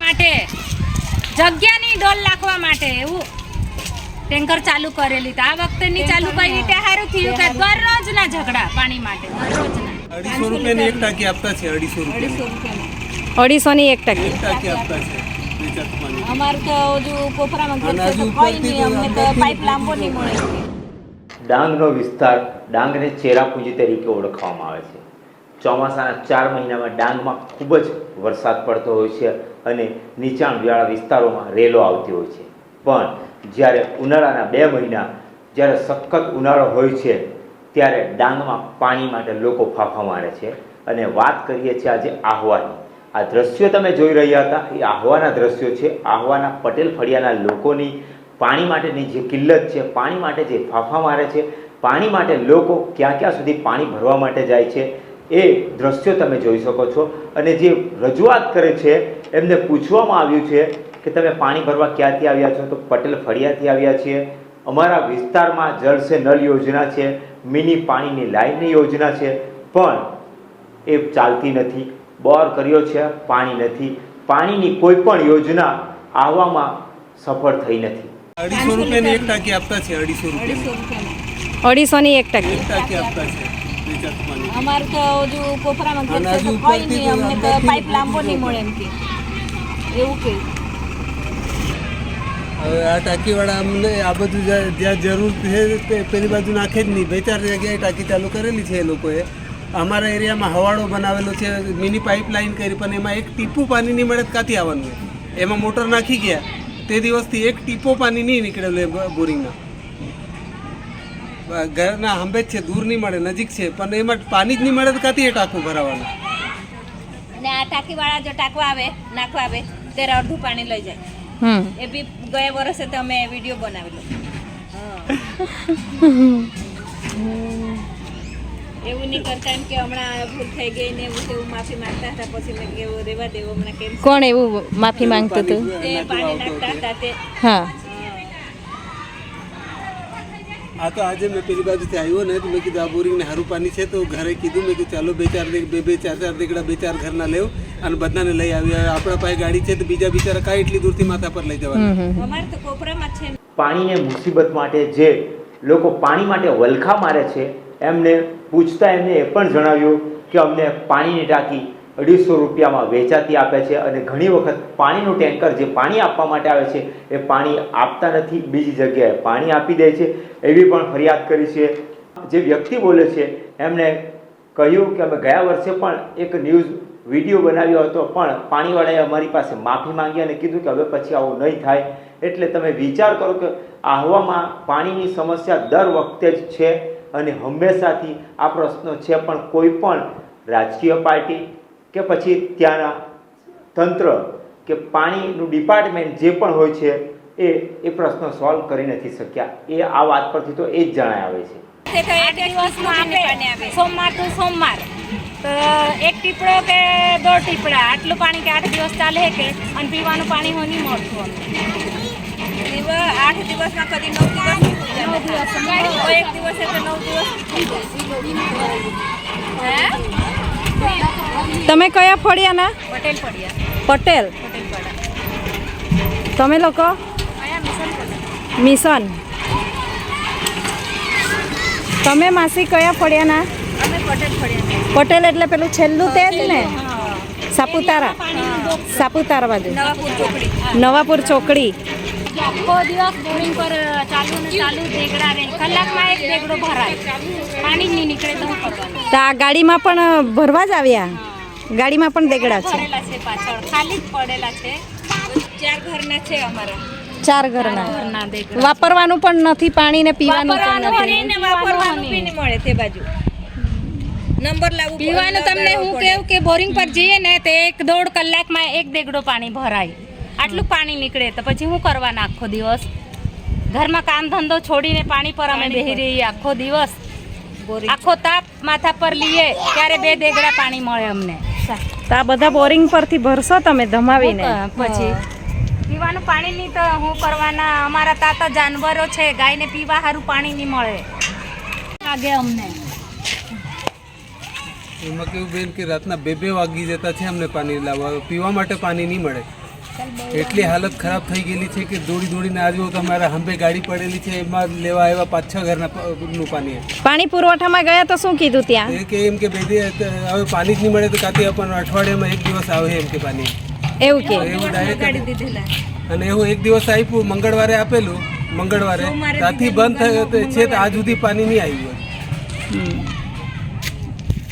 માટે જગ્યાની ડોલ નાખવા માટે એવું ટેન્કર ચાલુ કરેલી તો આ વખતે ની ચાલુ કરી તે સારું થયું કે દરરોજના ઝઘડા પાણી માટે દરરોજના. અઢીસો રૂપિયાની એક ટાંકી આપતા છે અઢીસો રૂપિયા અઢીસો ની એક ટાંકી. આપતા છે અમારે તો હજુ કોપરામાં ઘર છે તો કોઈ નહીં અમને તો પાઇપ લાંબો નહીં મળે. ડાંગનો વિસ્તાર ડાંગને ચેરાપુંજી તરીકે ઓળખવામાં આવે છે. ચોમાસાના ચાર મહિનામાં ડાંગમાં ખૂબ જ વરસાદ પડતો હોય છે અને નીચાણવાળા વિસ્તારોમાં રેલો આવતી હોય છે. પણ જ્યારે ઉનાળાના બે મહિના, જ્યારે સખત ઉનાળો હોય છે, ત્યારે ડાંગમાં પાણી માટે લોકો ફાંફા મારે છે. અને વાત કરીએ છીએ આજે આહવાની. આ દ્રશ્યો તમે જોઈ રહ્યા હતા. એ આહવાના દ્રશ્યો છે. આહવાના પટેલ ફળિયાના લોકોની પાણી માટેની જે કિલ્લત છે, પાણી માટે જે ફાફા મારે છે, પાણી માટે લોકો ક્યાં ક્યાં સુધી પાણી ભરવા માટે જાય છે, એ દ્રશ્યો તમે જોઈ શકો છો. અને જે રજૂઆત કરે છે, એમને પૂછવામાં આવ્યું છે કે તમે પાણી ભરવા ક્યાંથી આવ્યા છો? તો પટેલ ફળિયાથી આવ્યા છીએ. અમારા વિસ્તારમાં જળસે નળ યોજના છે, મિની પાણીની લાઇનની યોજના છે, પણ એ ચાલતી નથી. બોર કર્યો છે, પાણી નથી. પાણીની કોઈ પણ યોજના આવવામાં સફળ થઈ નથી. અઢીસો રૂપિયાની એક ટાંકી આપતા છે અઢીસો રૂપિયાની. અઢીસોની એક ટકી. એક ટાંકી આપતા છે અમારે તો હજુ કોપરામાં ઘર છે તો કોઈ નહીં અમને તો પાઇપ લાંબો નહીં મળે એમ કે. એવું કે. હવે આ ટાંકીવાળા અમને આ બધું જ્યાં જ્યાં જરૂર છે તે પેલી બાજુ નાખે જ નહીં. બે ચાર જગ્યાએ ટાંકી ચાલુ કરેલી છે એ લોકોએ. અમારા એરિયામાં હવાડો બનાવેલો છે મિની પાઇપલાઇન કરી પણ એમાં એક ટીપું પાણી નહીં મળે કાંથી આવવાનું? એમાં મોટર નાખી ગયા. તે દિવસથી એક ટીપો પાણી નહીં નીકળેલું એ બ- બોરિંગમાં. ઘરના આંબે જ છે દૂર નહીં મળે નજીક છે પણ એમાં પાણી જ નહીં મળે તો ક્યાંથી એ ટાંકું ભરાવાનું? અને આ ટાંકીવાળા જો ટાંકવા આવે નાખવા આવે ત્યારે અડધું પાણી લઈ જાય. એ બી ગયા વર્ષે તમે અમે વીડિયો બનાવેલો. એવું નહીં કરતા એમ કે હમણાં ભૂલ થઈ ગઈ ને એવું તેવું માફી માંગતા હતા પછી મેં કેવું રેવા દેવો હમણાં કેમ કોણ એવું માફી માંગતું હતું? તે પાણી નાખતા હતા. તે. હા. આ તો આજે મેં પેલી બાજુથી આવ્યો ને તો મેં કીધું આ બોરિંગને સારું પાણી છે તો ઘરે કીધું મેં કીધું ચાલો બે ચાર બે બે ચાર ચાર દેગડા બે ચાર ઘરના લેવ અને બધાને લઈ આવી. આપણા પાસે ગાડી છે તો બીજા બિચારા કાંઈ એટલી દૂરથી માથા પર લઈ જવાના. તો કોપરામાં છે. પાણીને મુસીબત માટે જે લોકો પાણી માટે વલખા મારે છે એમને પૂછતા એમને એ પણ જણાવ્યું કે અમને પાણીની ટાંકી અઢીસો રૂપિયામાં વેચાતી આપે છે અને ઘણી વખત પાણીનું ટેન્કર જે પાણી આપવા માટે આવે છે, એ પાણી આપતા નથી, બીજી જગ્યાએ પાણી આપી દે છે. એવી પણ ફરિયાદ કરી છે. જે વ્યક્તિ બોલે છે એમણે કહ્યું કે અમે ગયા વર્ષે પણ એક ન્યૂઝ વીડિયો બનાવ્યો હતો, પણ પાણીવાળાએ અમારી પાસે માફી માંગી અને કીધું કે હવે પછી આવું નહીં થાય. એટલે તમે વિચાર કરો કે આહવામાં પાણીની સમસ્યા દર વખતે જ છે. અને હંમેશાથી આ પ્રશ્ન છે પણ કોઈ પણ રાજકીય પાર્ટી કે પછી ત્યાંના તંત્ર કે પાણીનું ડિપાર્ટમેન્ટ જે પણ હોય છે એ એ પ્રશ્નો સોલ્વ કરી નથી શક્યા. એ આ વાત પરથી તો એ જ જણાય આવે છે. સોમવાર ટુ સોમવાર. એક ટીપડો કે દોઢ ટીપડા આટલું પાણી કે આઠ દિવસ ચાલે કે? અને પીવાનું પાણી હોય નહીં મળતું. આઠ દિવસમાં કદી નવ દિવસ એક દિવસ એટલે નવ દિવસ તમે કયા ફળિયાના? પટેલ ફળિયા. પટેલ. તમે લોકો? મિશન તમે માસી કયા ફળિયા ના પટેલ પટેલ એટલે પેલું છેલ્લું તે જ ને? સાપુતારા. સાપુતારા બાજુ. નવાપુર ચોકડી. નવાપુર ચોકડી. આખો દિવસ બોરિંગ પર ચાલુ ને ચાલુ દેગડા રહે. કલાકમાં એક દેગડો ભરાય. પાણી નહીં નીકળે તો કરવાનું? તો આ ગાડીમાં પણ ભરવા જ આવ્યા? ગાડીમાં પણ દેગડા છે? પાછળ. ખાલી જ પડેલા છે. ચાર ઘરના છે અમારા. ચાર ઘરના. વાપરવાનું પણ નથી પાણી ને પીવાનું પણ વાપરવાનું નથી. વાપરવાનું બી મળે તે બાજુ. નંબર લાવવું પીવાનું તમને હું કેવું કે બોરિંગ પર જઈએ ને તે એક દોઢ કલાકમાં એક દેગડો પાણી ભરાય. આટલું પાણી નીકળે તો પછી હું કરવાના આખો દિવસ? ઘરમાં કામ ધંધો છોડીને પાણી પર અમે બેહી રહીએ આખો દિવસ. આખો તાપ માથા પર લઈએ ત્યારે બે દેગડા પાણી મળે અમને. તો આ બધા બોરિંગ પરથી ભરશો તમે ધમાવીને. પછી. પીવાનું પાણી નહીં તો હું કરવાના અમારા તાતા જાનવરો છે ગાયને પીવા સારું પાણી નહીં મળે. લાગે અમને. એમાં કેવું બેન કે રાતના બે બે વાગી જતા છે અમને પાણી લાવવા. પીવા માટે પાણી નહીં મળે. એટલી હાલત ખરાબ થઈ ગયેલી છે કે દોડી દોડીને આવ્યો તો અમારા હંભે ગાડી પડેલી છે એમાં લેવા આવ્યા પાંચ છ ઘરના નું પાણી. પાણી પુરવઠામાં ગયા તો શું કીધું ત્યાં? એ કે એમ કે બેદી હવે પાણી જ નહીં મળે તો કાંથી આપણને અઠવાડિયામાં એક દિવસ આવે એમ કે પાણી. એવું કે? એવું ડાયરેક્ટ અને એવું એક દિવસ આપ્યું મંગળવારે આપેલું મંગળવારે. ત્યાંથી બંધ થયો છે તો આજ સુધી પાણી નહીં આવ્યું.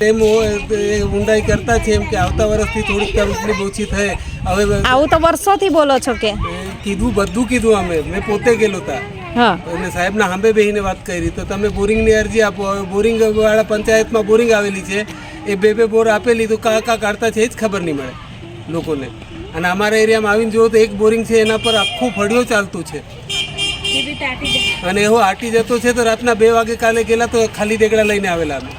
હોય ઊંડાઈ કરતા છે એમ કે આવતા વર્ષથી થોડીક તકલીફ ઓછી થાય. હવે આવું તો વર્ષોથી બોલો છો કે? કીધું બધું કીધું અમે. મેં પોતે ગયેલો હતા હા. અને સાહેબના હાંભે બેહીને વાત કરી. તો તમે બોરિંગની અરજી આપો. હવે બોરિંગ વાળા પંચાયતમાં બોરિંગ આવેલી છે. એ બે બે બોર આપેલી તો કા કા કાઢતા છે એ જ ખબર નહીં મળે લોકોને. અને અમારા એરિયામાં આવીને જુઓ તો એક બોરિંગ છે એના પર આખું ફળિયો ચાલતું છે. અને એવો આટી જતો છે તો રાતના બે વાગે કાલે ગયેલા તો ખાલી દેગડા લઈને આવેલા અમે.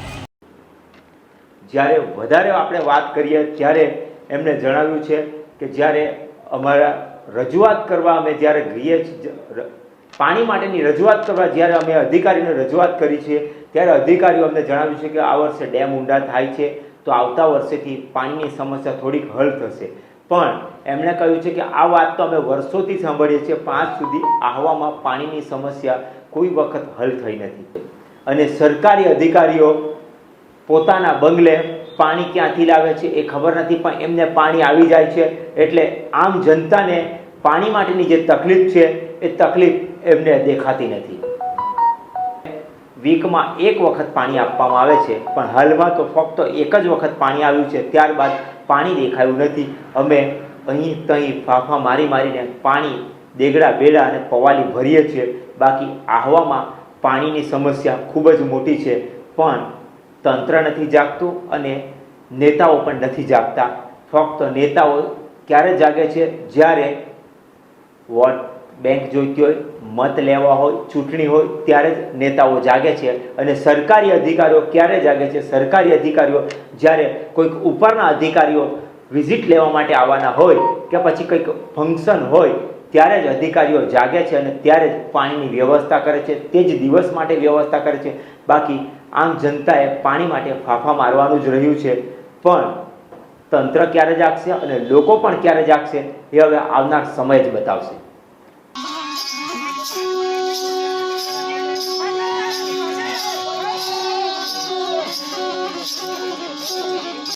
જ્યારે વધારે આપણે વાત કરીએ, ત્યારે એમણે જણાવ્યું છે કે જ્યારે અમારા રજૂઆત કરવા અમે જ્યારે ગઈએ પાણી માટેની રજૂઆત કરવા જ્યારે અમે અધિકારીને રજૂઆત કરી છે, ત્યારે અધિકારીઓ અમને જણાવ્યું છે કે આ વર્ષે ડેમ ઊંડા થાય છે, તો આવતા વર્ષેથી પાણીની સમસ્યા થોડીક હલ થશે. પણ એમણે કહ્યું છે કે આ વાત તો અમે વર્ષોથી સાંભળીએ છીએ, પાંચ સુધી આહવામાં પાણીની સમસ્યા કોઈ વખત હલ થઈ નથી. અને સરકારી અધિકારીઓ પોતાના બંગલે પાણી ક્યાંથી લાવે છે એ ખબર નથી, પણ એમને પાણી આવી જાય છે. એટલે આમ જનતાને પાણી માટેની જે તકલીફ છે, એ તકલીફ એમને દેખાતી નથી. વીકમાં એક વખત પાણી આપવામાં આવે છે, પણ હાલમાં તો ફક્ત એક જ વખત પાણી આવ્યું છે, ત્યારબાદ પાણી દેખાયું નથી. અમે અહીં તહીં ફાફા મારી મારીને પાણી દેગડા બેડા અને પવાલી ભરીએ છીએ. બાકી આહવામાં પાણીની સમસ્યા ખૂબ જ મોટી છે. પણ તંત્ર નથી જાગતું અને નેતાઓ પણ નથી જાગતા. ફક્ત નેતાઓ ક્યારે જાગે છે? જ્યારે વોટ બેંક જોઈતી હોય, મત લેવા હોય, ચૂંટણી હોય, ત્યારે જ નેતાઓ જાગે છે. અને સરકારી અધિકારીઓ ક્યારે જાગે છે? સરકારી અધિકારીઓ જ્યારે કોઈક ઉપરના અધિકારીઓ વિઝિટ લેવા માટે આવવાના હોય કે પછી કંઈક ફંક્શન હોય, ત્યારે જ અધિકારીઓ જાગે છે અને ત્યારે જ પાણીની વ્યવસ્થા કરે છે. તે જ દિવસ માટે વ્યવસ્થા કરે છે. બાકી આમ જનતાએ પાણી માટે ફાંફા મારવાનું જ રહ્યું છે. પણ તંત્ર ક્યારે જાગશે અને લોકો પણ ક્યારે જાગશે એ હવે આવનાર સમય જ બતાવશે.